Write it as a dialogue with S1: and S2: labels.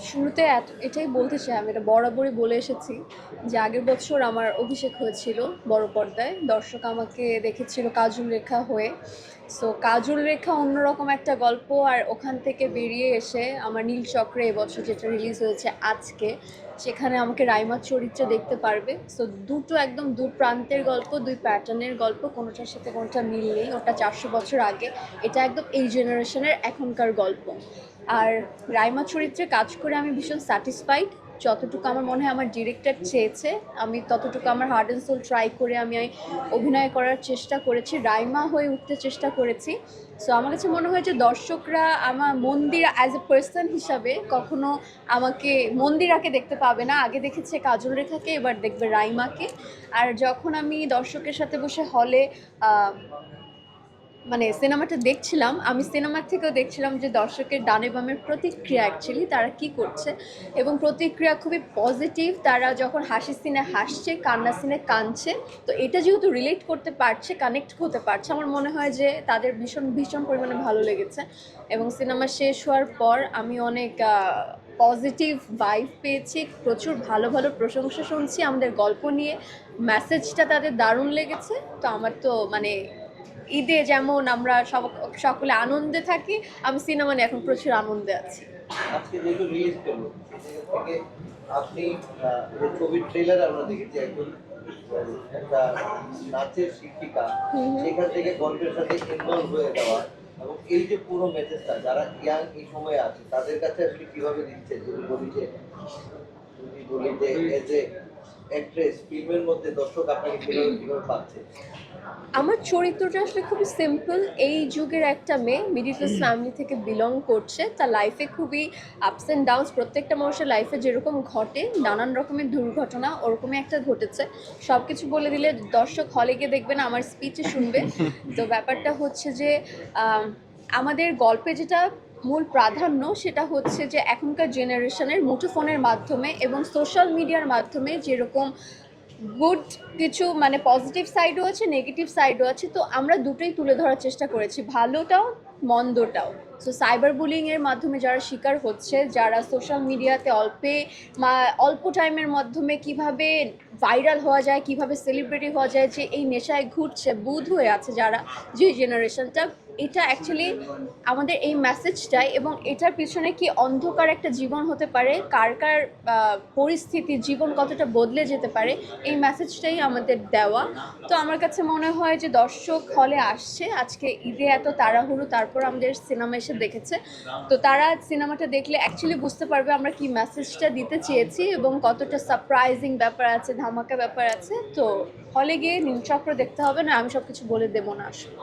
S1: শুরুতে এত, এটাই বলতে চাই, আমি এটা বরাবরই বলে এসেছি যে আগের বছর আমার অভিষেক হয়েছিল বড় পর্দায়। দর্শক আমাকে দেখেছিল কাজল রেখা হয়ে। সো কাজল রেখা অন্যরকম একটা গল্প আর ওখান থেকে বেরিয়ে এসে আমার নীল চক্রে এবছর যেটা রিলিজ হয়েছে আজকে, সেখানে আমাকে রাইমার চরিত্রে দেখতে পারবে। সো দুটো একদম দু প্রান্তের গল্প, দুই প্যাটার্নের গল্প, কোনোটার সাথে কোনোটা মিল নেই। ওটা চারশো বছর আগে। এটা একদম এই জেনারেশনের এখনকার গল্প। আর রাইমা চরিত্রে কাজ করে আমি ভীষণ স্যাটিসফাইড যতটুকু আমার মনে হয় আমার ডিরেক্টর চেয়েছে, আমি ততটুকু আমার হার্ড অ্যান্ড সোল ট্রাই করে আমি অভিনয় করার চেষ্টা করেছি, রাইমা হয়ে উঠতে চেষ্টা করেছি। সো আমার কাছে মনে হয় যে দর্শকরা আমার মন্দির অ্যাজ এ পার্সন হিসাবে কখনো আমাকে মন্দিরাকে দেখতে পাবে না। আগে দেখেছে কাজল রেখাকে, এবার দেখবে রাইমাকে। আর যখন আমি দর্শকের সাথে বসে হলে মানে সিনেমাটা দেখছিলাম, আমি সিনেমার থেকেও দেখছিলাম যে দর্শকের ডানে বামের প্রতিক্রিয়া অ্যাকচুয়ালি তারা কি করছে এবং প্রতিক্রিয়া খুবই পজিটিভ তারা যখন হাসি সিনে হাসছে, কান্না সিনে কাঁদছে, তো এটা যেহেতু রিলেট করতে পারছে কানেক্ট হতে পারছে, আমার মনে হয় যে তাদের ভীষণ ভীষণ পরিমাণে ভালো লেগেছে এবং সিনেমা শেষ হওয়ার পর আমি অনেক পজিটিভ ভাইব পেয়েছি, প্রচুর ভালো ভালো প্রশংসা শুনছি, আমাদের গল্প নিয়ে মেসেজটা তাদের দারুণ লেগেছে, তো আমার তো মানে ঈদে যেমন আমরা সব সকলে আনন্দে থাকি আমি সিনেমা নিয়ে এখন প্রচুর আনন্দে আছি
S2: আজকে যেহেতু রিলিজ করল সেই জায়গা থেকে আপনি ছবির ট্রেলার আমরা দেখেছি একজন একটা নাচের শিক্ষিকা। সেখান থেকে গল্পের সাথে ইনভলভ হয়ে যাওয়া এবং এই যে পুরো মেসেজটা যারা ইয়াং এই সময়ে আছে তাদের কাছে আসলে কীভাবে দিচ্ছে যদি বলি যে যদি বলি যে অ্যাক্ট্রেস ফিল্মের মধ্যে দর্শক আপনাকে কীভাবে কীভাবে পাচ্ছে?
S1: আমার চরিত্রটা আসলে খুবই সিম্পল এই যুগের একটা মেয়ে মিডিল ক্লাস ফ্যামিলি থেকে বিলং করছে। তার লাইফে খুবই আপস অ্যান্ড ডাউনস প্রত্যেকটা মানুষের লাইফে যেরকম ঘটে, নানান রকমের দুর্ঘটনা ওরকমই একটা ঘটেছে। সব কিছু বলে দিলে দর্শক হলে গিয়ে দেখবে না, আমার স্পিচে শুনবে। তো ব্যাপারটা হচ্ছে যে আমাদের গল্পে যেটা মূল প্রাধান্য সেটা হচ্ছে যে এখনকার জেনারেশনের মুঠোফোনের মাধ্যমে এবং সোশ্যাল মিডিয়ার মাধ্যমে যেরকম গুড কিছু মানে পজিটিভ সাইডও আছে, নেগেটিভ সাইডও আছে, তো আমরা দুটোই তুলে ধরার চেষ্টা করেছি, ভালোটাও, মন্দটাও। সো সাইবার বুলিংয়ের মাধ্যমে যারা শিকার হচ্ছে, যারা সোশ্যাল মিডিয়াতে অল্পে অল্প টাইমের মাধ্যমে কীভাবে ভাইরাল হওয়া যায়, কীভাবে সেলিব্রিটি হওয়া যায়, যে এই নেশায় ঘুরছে, বুধ হয়ে আছে যারা, যে জেনারেশনটা এটা অ্যাকচুয়ালি আমাদের এই মেসেজটাই এবং এটার পিছনে কি অন্ধকার একটা জীবন হতে পারে? কার কার পরিস্থিতি, জীবন কতটা বদলে যেতে পারে? এই মেসেজটাই আমাদের দেওয়া। তো আমার কাছে মনে হয় যে দর্শক হলে আসছে। আজকে ঈদে এত তাড়াহুড়ো, তারপর আমাদের সিনেমা এসে দেখেছে। তো তারা সিনেমাটা দেখলে অ্যাকচুয়ালি বুঝতে পারবে আমরা কি মেসেজটা দিতে চেয়েছি এবং কতটা সারপ্রাইজিং ব্যাপার আছে, ধামাকা ব্যাপার আছে। তো হলে গিয়ে নীলচক্র দেখতে হবে, না আমি সব কিছু বলে দেবো না। আসলে